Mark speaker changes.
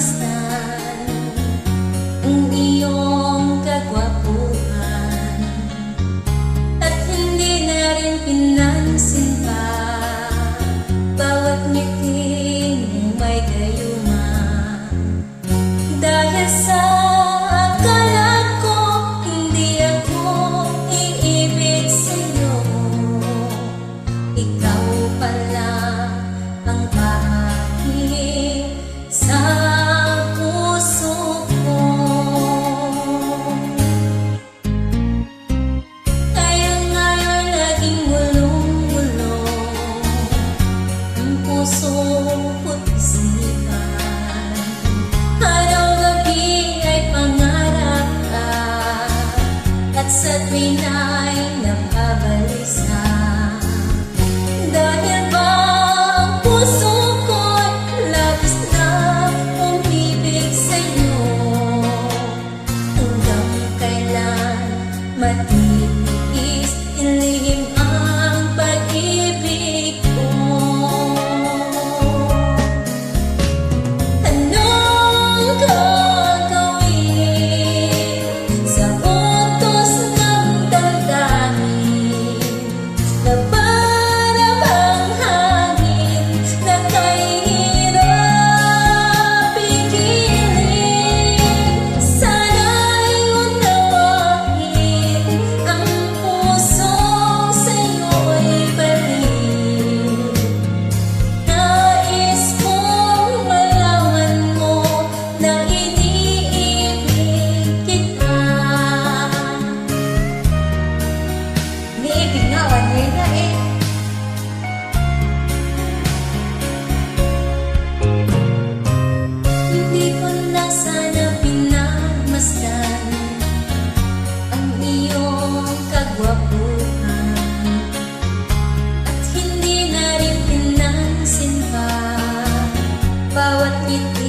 Speaker 1: understand. puso ko't isipan Araw-gabi ay pangarap ka. At sa tuwing na You.